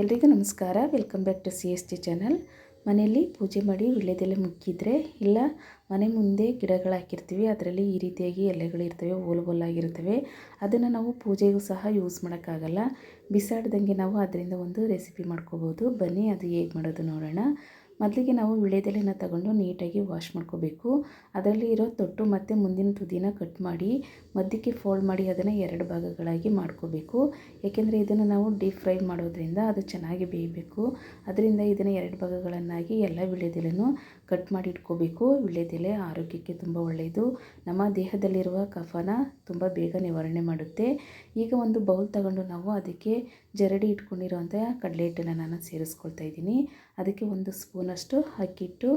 ಎಲ್ರಿಗೂ ನಮಸ್ಕಾರ. Welcome back to C S T channel ಮನೆಯಲ್ಲಿ ಪೂಜೆ ಮಾಡಿ ವಿಳ್ಯದೆಲೆ ಮುಗ್ಗಿದ್ರೆ ಇಲ್ಲ ಮನೆ ಮುಂದೆ ಗಿಡಗಳು ಹಾಕಿರ್ತೀವಿ, ಅದರಲ್ಲಿ ಈ ರೀತಿಯಾಗಿ ಎಲೆಗಳಿರ್ತವೆ ಓಲ್ ಓಲಾಗಿರ್ತವೆ ಅದನ್ನು ನಾವು ಪೂಜೆಗೂ ಸಹ ಯೂಸ್ ಮಾಡೋಕ್ಕಾಗಲ್ಲ. ಬಿಸಾಡ್ದಂಗೆ ನಾವು ಅದರಿಂದ ಒಂದು ರೆಸಿಪಿ ಮಾಡ್ಕೋಬೋದು. ಬನ್ನಿ, ಅದು ಹೇಗೆ ಮಾಡೋದು ನೋಡೋಣ. ಮೊದಲಿಗೆ ನಾವು ವಿಳೆದೆಲೆನ ತಗೊಂಡು ನೀಟಾಗಿ ವಾಶ್ ಮಾಡ್ಕೋಬೇಕು. ಅದರಲ್ಲಿ ಇರೋ ತೊಟ್ಟು ಮತ್ತು ಮುಂದಿನ ತುದಿನ ಕಟ್ ಮಾಡಿ, ಮಧ್ಯಕ್ಕೆ ಫೋಲ್ಡ್ ಮಾಡಿ ಅದನ್ನು ಎರಡು ಭಾಗಗಳಾಗಿ ಮಾಡ್ಕೋಬೇಕು. ಏಕೆಂದರೆ ಇದನ್ನು ನಾವು ಡೀಪ್ ಫ್ರೈ ಮಾಡೋದ್ರಿಂದ ಅದು ಚೆನ್ನಾಗಿ ಬೇಯಬೇಕು. ಅದರಿಂದ ಇದನ್ನು ಎರಡು ಭಾಗಗಳನ್ನಾಗಿ ಎಲ್ಲ ವಿಳೆದೆಲೆನೂ ಕಟ್ ಮಾಡಿ ಇಟ್ಕೋಬೇಕು. ವೀಳ್ಯದೆಲೆ ಆರೋಗ್ಯಕ್ಕೆ ತುಂಬ ಒಳ್ಳೆಯದು. ನಮ್ಮ ದೇಹದಲ್ಲಿರುವ ಕಫನ ತುಂಬ ಬೇಗ ನಿವಾರಣೆ ಮಾಡುತ್ತೆ. ಈಗ ಒಂದು ಬೌಲ್ ತಗೊಂಡು ನಾವು ಅದಕ್ಕೆ ಜರಡಿ ಇಟ್ಕೊಂಡಿರುವಂಥ ಕಡಲೆ ಹಿಟ್ಟನ್ನು ನಾನು ಸೇರಿಸ್ಕೊಳ್ತಾ ಇದ್ದೀನಿ. ಅದಕ್ಕೆ ಒಂದು ಸ್ಪೂನಷ್ಟು ಅಕ್ಕಿಟ್ಟು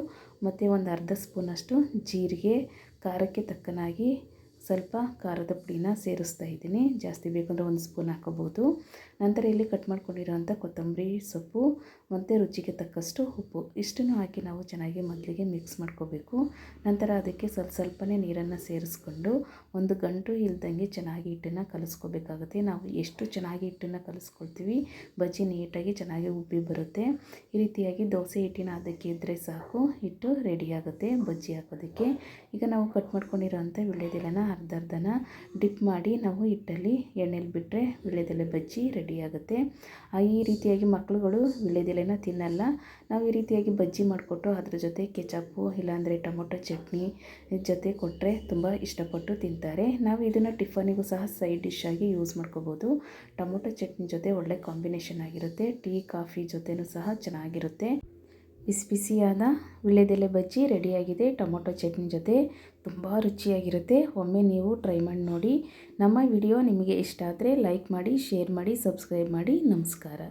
ಮತ್ತು ಒಂದು ಅರ್ಧ ಸ್ಪೂನಷ್ಟು ಜೀರಿಗೆ ಖಾರಕ್ಕೆ ತಕ್ಕನಾಗಿ ಸ್ವಲ್ಪ ಖಾರದ ಪುಡಿನ ಸೇರಿಸ್ತಾ ಇದ್ದೀನಿ. ಜಾಸ್ತಿ ಬೇಕಂದರೆ ಒಂದು ಸ್ಪೂನ್ ಹಾಕೋಬೋದು ನಂತರ ಇಲ್ಲಿ ಕಟ್ ಮಾಡ್ಕೊಂಡಿರೋವಂಥ ಕೊತ್ತಂಬರಿ, ಸೊಪ್ಪು ಮತ್ತು ರುಚಿಗೆ ತಕ್ಕಷ್ಟು ಉಪ್ಪು. ಇಷ್ಟನ್ನು ಹಾಕಿ ನಾವು ಚೆನ್ನಾಗಿ ಮೊದಲಿಗೆ ಮಿಕ್ಸ್ ಮಾಡ್ಕೋಬೇಕು. ನಂತರ ಅದಕ್ಕೆ ಸ್ವಲ್ಪ ಸ್ವಲ್ಪನೇ ನೀರನ್ನು ಸೇರಿಸ್ಕೊಂಡು ಒಂದು ಗಂಟು ಇಲ್ದಂಗೆ ಚೆನ್ನಾಗಿ ಹಿಟ್ಟನ್ನು ಕಲಿಸ್ಕೋಬೇಕಾಗುತ್ತೆ. ನಾವು ಎಷ್ಟು ಚೆನ್ನಾಗಿ ಹಿಟ್ಟನ್ನು ಕಲಿಸ್ಕೊಳ್ತೀವಿ, ಬಜ್ಜಿ ನೀಟಾಗಿ ಚೆನ್ನಾಗಿ ಉಬ್ಬಿ ಬರುತ್ತೆ. ಈ ರೀತಿಯಾಗಿ ದೋಸೆ ಹಿಟ್ಟಿನ ಅದಕ್ಕೆ ಇದ್ದರೆ ಸಾಕು. ಹಿಟ್ಟು ರೆಡಿಯಾಗುತ್ತೆ ಬಜ್ಜಿ ಹಾಕೋದಕ್ಕೆ. ಈಗ ನಾವು ಕಟ್ ಮಾಡ್ಕೊಂಡಿರೋಂಥ ವಿಳ್ಯದೆಲೆನ ಅರ್ಧ ಅರ್ಧನ ಡಿಪ್ ಮಾಡಿ ನಾವು ಹಿಟ್ಟಲ್ಲಿ ಎಣ್ಣೆಲಿ ಬಿಟ್ಟರೆ ವೀಳ್ಯದೆಲೆ ಬಜ್ಜಿ ರೆಡಿಯಾಗುತ್ತೆ ಈ ರೀತಿಯಾಗಿ ಮಕ್ಕಳುಗಳು ವಿಳ್ಯದೆಲೆನ ತಿನ್ನಲ್ಲ. ನಾವು ಈ ರೀತಿಯಾಗಿ ಬಜ್ಜಿ ಮಾಡಿಕೊಟ್ಟು ಅದ್ರ ಜೊತೆ ಕೆಚಪ್ಪು, ಇಲ್ಲಾಂದರೆ ಟೊಮೊಟೊ ಚಟ್ನಿ ಜೊತೆ ಕೊಟ್ಟರೆ ತುಂಬ ಇಷ್ಟಪಟ್ಟು ತಿಂತಾರೆ. ನಾವು ಇದನ್ನು ಟಿಫನಿಗೂ ಸಹ ಸೈಡ್ ಡಿಶ್ ಆಗಿ ಯೂಸ್ ಮಾಡ್ಕೋಬೋದು. ಟೊಮೊಟೊ ಚಟ್ನಿ ಜೊತೆ ಒಳ್ಳೆ ಕಾಂಬಿನೇಷನ್ ಆಗಿರುತ್ತೆ. ಟೀ, ಕಾಫಿ ಜೊತೆನೂ ಸಹ ಚೆನ್ನಾಗಿರುತ್ತೆ. ಬಿಸಿ ಬಿಸಿಯಾದ ವಿಳ್ಯದೆಲೆ ಬಜ್ಜಿ ರೆಡಿಯಾಗಿದೆ. ಟೊಮೊಟೊ ಚಟ್ನಿ ಜೊತೆ ತುಂಬ ರುಚಿಯಾಗಿರುತ್ತೆ. ಒಮ್ಮೆ ನೀವು ಟ್ರೈ ಮಾಡಿ ನೋಡಿ. ನಮ್ಮ ವಿಡಿಯೋ ನಿಮಗೆ ಇಷ್ಟ ಆದರೆ ಲೈಕ್ ಮಾಡಿ, ಶೇರ್ ಮಾಡಿ, ಸಬ್ಸ್ಕ್ರೈಬ್ ಮಾಡಿ. ನಮಸ್ಕಾರ.